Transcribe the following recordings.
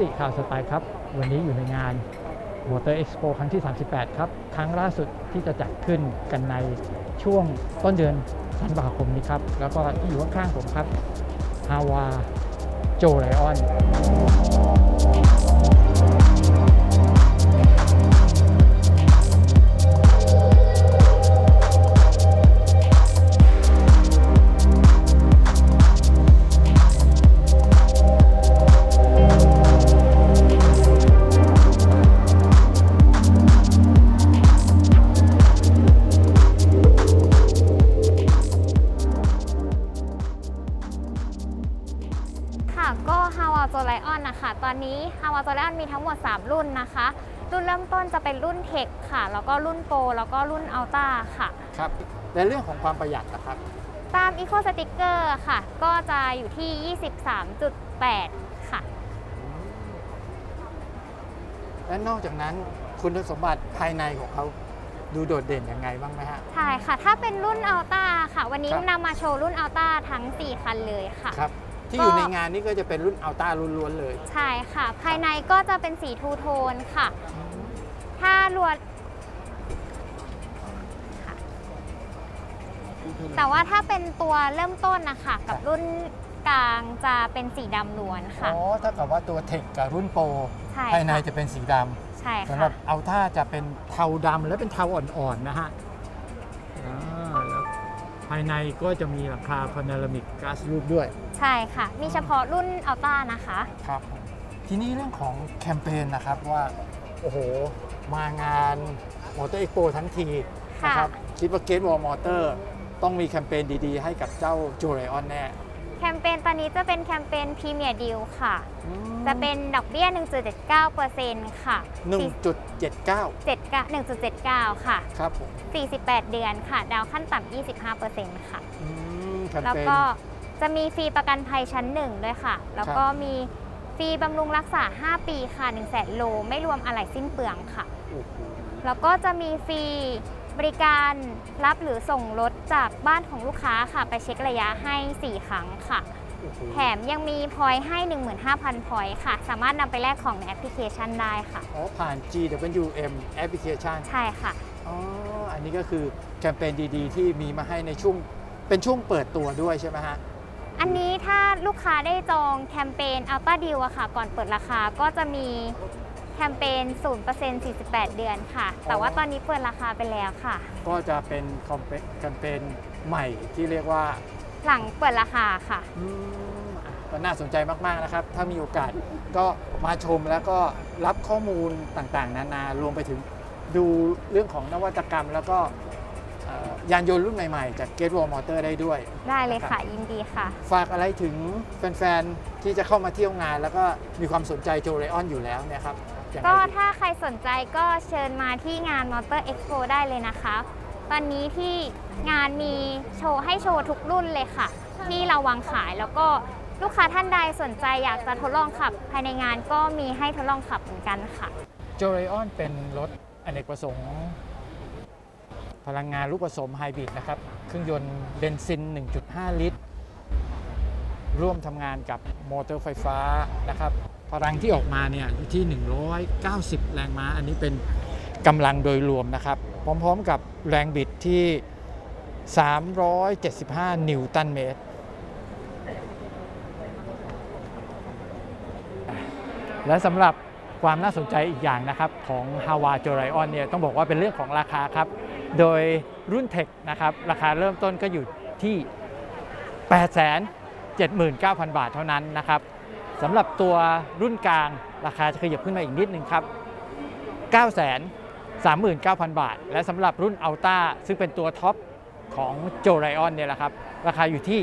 ติข่าวสไตล์ครับ วันนี้อยู่ในงาน Motor Expo ครั้งที่ 38 ครับ ครั้งล่าสุดที่จะจัดขึ้นกันในช่วงต้นเดือนธันวาคมนี้ครับ แล้วก็ที่อยู่ข้างๆผมครับฮาวาโจไลออน นนะคะตอนนี้ h a w a โ o ไลออนมีทั้งหมด 3 รุ่นนะคะ รุ่นเริ่มต้นจะเป็นรุ่นเทคค่ะ แล้วก็รุ่นโปรแล้วก็รุ่นอัลต้าค่ะ ครับในเรื่องของความประหยัดนะครับ ตาม Eco Sticker ค่ะ ก็จะอยู่ที่ 23.8 ค่ะ และนอกจากนั้นคุณสมบัติภายในของเขาดูโดดเด่นยังไงบ้างไหมฮะ ใช่ค่ะ ถ้าเป็นรุ่นอัลต้าค่ะ วันนี้ครับ นำมาโชว์รุ่นอัลต้าทั้ง 4 คันเลยค่ะ ครับ ที่ก็อยู่ในงานนี้ก็จะเป็นรุ่นอัลต้าล้วนๆเลย ใช่ค่ะ ภายในก็จะเป็นสีทูโทนค่ะ ถ้ารวดค่ะแต่ว่าถ้าเป็นตัวเริ่มต้นนะคะ กับรุ่นกลางจะเป็นสีดำล้วนค่ะ อ๋อถ้ากับว่าตัวเทคกับรุ่นโปรใช่ภายในค่ะจะเป็นสีดใช่ำสำหค่ะรับอัลต้าจะเป็นเทาดำและเป็นเทาอ่อนๆนะฮะอ่าแล้ว ภายในก็จะมีหลังคาพานารามิกก a สรูปด้วย ใช่ค่ะ มีเฉพาะรุ่นอัลต้านะคะ ครับทีนี้เรื่องของแคมเปญนะครับว่า โอ้โห มางานมอเตอร์เอ็กโปทั้งทีค่ะ นะครับ คิดว่าเกตวอลมอเตอร์ต้องมีแคมเปญดีๆ ให้กับเจ้าจูไรออนแน่ แคมเปญตอนนี้จะเป็นแคมเปญพรีเมียร์ดีลค่ะ อืมจะเป็นดอกเบี้ย 1.79%ค่ะ1.79 79 1.79 ค่ะ ครับผม48 เดือนค่ะ ดาวขั้นต่ำ25%ค่ะ อืมแคมแล้วเปญ ก็จะมีฟรีประกันภัยชั้นหนึ่งด้วยค่ะ แล้วก็มีฟรีบำรุงรักษา 5 ปีค่ะ1 0 0 0 0แสนโล ไม่รวมอะไหล่สิ้นเปลืองค่ะ โอ้โหแล้วก็จะมีฟรีบริการรับหรือส่งรถ จากบ้านของลูกค้าค่ะ ไปเช็คระยะให้ 4 ครั้งค่ะ โอ้โหแถมยังมีพอยต์ให้ 15,000 พอยต์ค่ะ สามารถนำไปแลกของในแอปพลิเคชันได้ค่ะ อ๋อผ่าน GWM แอปพลิเคชันใช่ค่ะ อ๋อ อันนี้ก็คือแคมเปญดีๆ ที่มีมาให้ในช่วง เป็นช่วงเปิดตัวด้วยใช่ไหมฮะ อันนี้ถ้าลูกค้าได้จองแคมเปญอัลต้าดิวอะค่ะ ก่อนเปิดราคาก็จะมี แคมเปญ 0% 48 เดือนค่ะ แต่ว่าตอนนี้เปิดราคาไปแล้วค่ะ ก็จะเป็นคอมเปแคมเปญใหม่ที่เรียกว่าหลังเปิดราคาค่ะ อืมอะก็น่าสนใจมาก ๆ นะครับ ถ้ามีโอกาสก็มาชมแล้วก็รับข้อมูลต่างๆ นานารวมไปถึงดูเรื่องของนวัตกรรม แล้วก็เอ่อยานยนต์รุ่นใหม่ ๆ จาก Gate Wall Motor ได้ด้วย ได้เลยค่ะ ยินดีค่ะ ฝากอะไรถึงแฟน ๆ ที่จะเข้ามาเที่ยวงาน แล้วก็มีความสนใจโจเรออนอยู่แล้วเนี่ยครับ ยังไงก็ดีถ้าใครสนใจก็เชิญมาที่งาน Motor Expo ได้เลยนะคะ ตอนนี้ที่งานมีโชว์ให้โชว์ทุกรุ่นเลยค่ะ ที่เราวางขายแล้วก็ลูกค้าท่านใดสนใจอยากจะทดลองขับ ภายในงานก็มีให้ทดลองขับเหมือนกันค่ะ โจเรออนเป็นรถอเนกประสงค์ พลังงานลูกผสมไฮบริดนะครับ เครื่องยนต์เบนซิน 1.5 ลิตร ร่วมทำงานกับมอเตอร์ไฟฟ้านะครับ พลังที่ออกมาเนี่ยอยู่ที่ 190 แรงม้า อันนี้เป็นกำลังโดยรวมนะครับ พร้อมๆกับแรงบิดที่ 375 นิวตันเมตร และสำหรับความน่าสนใจอีกอย่างนะครับของ h a w a j o r i o n เนี่ยต้องบอกว่าเป็นเรื่องของราคาครับ โดยรุ่นเทคนะครับราคาเริ่มต้นก็อยู่ที่ 879,000 บาทเท่านั้นนะครับ สำหรับตัวรุ่นกลางราคาจะขยับขึ้นมาอีกนิดนึงครับ 939,000 บาท และสำหรับรุ่นอัลต้าซึ่งเป็นตัวท็อปของ j o r i o n เนี่ยแหละครับ ราคาอยู่ที่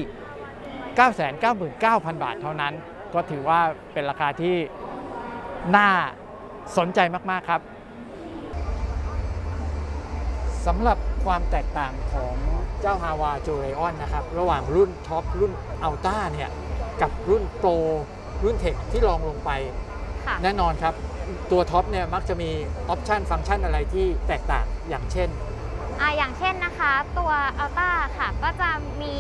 999,000 บาทเท่านั้น ก็ถือว่าเป็นราคาที่น่าสนใจมาก ๆ ครับสำหรับความแตกต่างของเจ้า h a w a j o r e o n นะครับ ระหว่างรุ่นท็อปรุ่นอัลต้าเนี่ย กับรุ่นโปร รุ่นเทคที่รองลงไปค่ะแน่นอนครับ ตัวท็อปเนี่ยมักจะมีออปชันฟังก์ชันอะไรที่แตกต่างอย่างเช่นอ่าอย่างเช่นนะคะ ตัวอัลต้าค่ะก็จะมี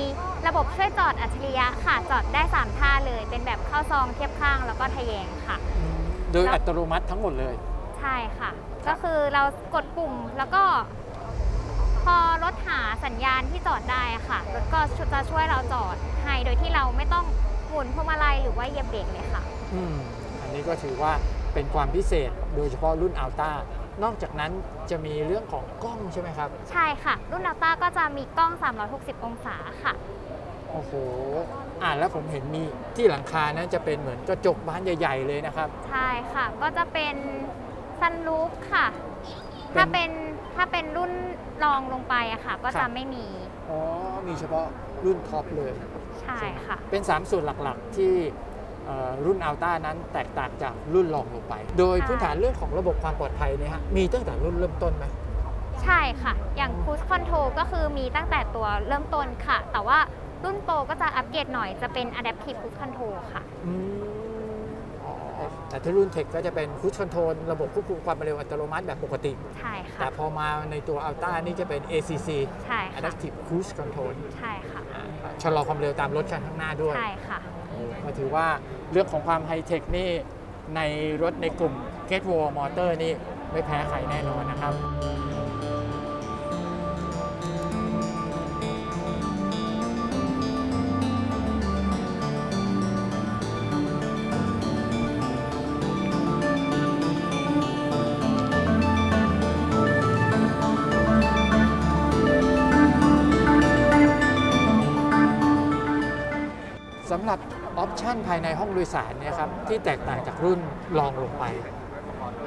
ระบบช่วยจอดอัจฉริยะค่ะ จอดได้ 3 ท่าเลย เป็นแบบเข้าซองเทียบข้างแล้วก็ทะแยงค่ะ โดยแล้วอัตโนมัติทั้งหมดเลย ใช่ค่ะ ก็คือเรากดปุ่มแล้วก็ พอรถหาสัญญาณที่จอดได้อะค่ะรถก็จะช่วยเราจอดให้โดยที่เราไม่ต้องห มุนพวงมาลัยหรือว่าเหยียบเบรกเลยค่ะ อืมอันนี้ก็ถือว่าเป็นความพิเศษโดยเฉพาะรุ่นอัลต้านอกจากนั้นจะมีเรื่องของกล้องใช่ไหมครับ ใช่ค่ะ รุ่นอัลต้าก็จะมีกล้อง 360 องศาค่ะ โอ้โห อ่าแล้วผมเห็นมีที่หลังคานั้นจะเป็นเหมือนกระจกบานใหญ่ ๆ เลยนะครับ ใช่ค่ะ ก็จะเป็นซันรูฟค่ะ ถ้าเป็นถ้า เป็นรุ่นรองลงไปอะค่ะ ก็ครัจะบ ไม่มีอ๋อ มีเฉพาะรุ่นท็อปเลย ใช่ค่ะ เป็น 3 ส่วนหลักๆ ที่เอ่อรุ่นอัลต้านั้นแตกต่างจากรุ่นรองลงไป โดยใช่พื้นฐานเรื่องของระบบความปลอดภัยเนี่ยฮะมีตั้งแต่รุ่นเริ่มต้นไหม ใช่ค่ะ อย่าง Cruise Control ก็คือมีตั้งแต่ตัวเริ่มต้นค่ะ แต่ว่ารุ่นโปรก็จะอัปเกรดหน่อยจะเป็น Adaptive Cruise Control ค่ะ อืมอ๋อ แต่ที่รุ่นเทคก็จะเป็นคูชคอนโทรลระบบควบคุมความเร็วอัตโนมัติแบบปกติ ใช่ค่ะ แต่พอมาในตัวอัลต้านี่จะเป็น ACC ใช่ค่ะ Adaptive Cruise Control ใช่ค่ะอ่าชะลอความเร็วตามรถคันข้างหน้าด้วย ใช่ค่ะก็ถือว่าเรื่องของความไฮเทคนี่ในรถในกลุ่ม Get Wall Motor นี่ไม่แพ้ใครแน่นอนนะครับ สำหรับออปชันภายในห้องโดยสารเนี่ยครับที่แตกต่างจากรุ่นรองลงไป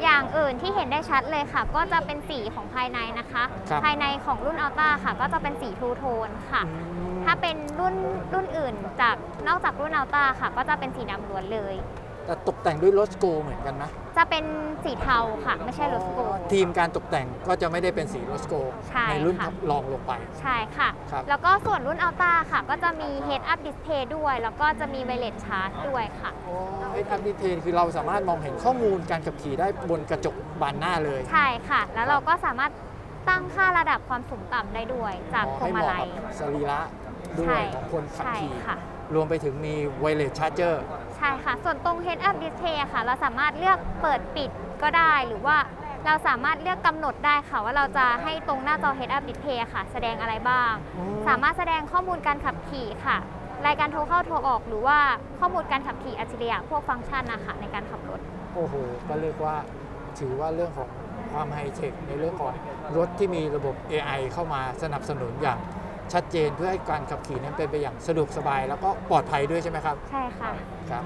อย่างอื่นที่เห็นได้ชัดเลยค่ะ ก็จะเป็นสีของภายในนะคะ ครับภายในของรุ่นอัลต้าค่ะ ก็จะเป็นสีทูโทนค่ะ ถ้าเป็นรุ่นรุ่นอื่นจากนอกจากรุ่นอัลต้าค่ะ ก็จะเป็นสีดำล้วนเลย แต่ตกแต่งด้วยรถสโกเหมือนกันไหมจะเป็นสีเทาค่ะ ไม่ใช่รถสโกทีมการตกแต่งก็จะไม่ได้เป็นสีรถสโกใช่รุ่นค่ะรองลงไป ใช่ค่ะ ครับ แล้วก็ส่วนรุ่นอัลต้าค่ะ ก็จะมี Head Up Display ด้วย แล้วก็จะมี Wireless Charge ด้วยค่ะ ไอ้ทับดีเทลคือเราสามารถมองเห็นข้อมูลการขับขี่ได้บนกระจกบานหน้าเลย ใช่ค่ะ แล้วเราก็สามารถตั้งค่าระดับความสูงต่ำได้ด้วย จากพวงให้มาเหมาะลัยกับสรีระด้วใช่ยของคนขับใช่ขี่ ค่ะ รวมไปถึงมี wireless charger ใช่ค่ะ ส่วนตรง Head Up Display อะค่ะ เราสามารถเลือกเปิดปิดก็ได้หรือว่าเราสามารถเลือกกำหนดได้ค่ะ ว่าเราจะให้ตรงหน้าจอ Head Up Display อะค่ะ แสดงอะไรบ้าง สามารถแสดงข้อมูลการขับขี่ค่ะ รายการโทรเข้าโทรออก หรือว่าข้อมูลการขับขี่อัจฉริยะพวกฟังก์ชันนะคะในการขับรถ โอ้โห ก็เรียกว่าถือว่าเรื่องของความไฮเทคในเรื่องของรถที่มีระบบ AI เข้ามาสนับสนุนอย่าง ชัดเจนเพื่อให้การขับขี่นั้นเป็นไปอย่างสะดวกสบาย แล้วก็ปลอดภัยด้วยใช่ไหมครับใช่ค่ะ ครับ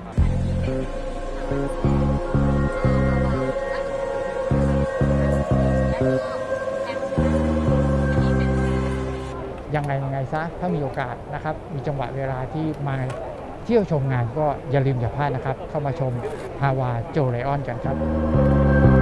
ยังไงยังไงซะถ้ามีโอกาสนะครับ มีจังหวะเวลาที่มาเที่ยวชมงานก็อย่าลืมอย่าพลาดนะครับ เข้ามาชมฮาวาโจไลออนกันครับ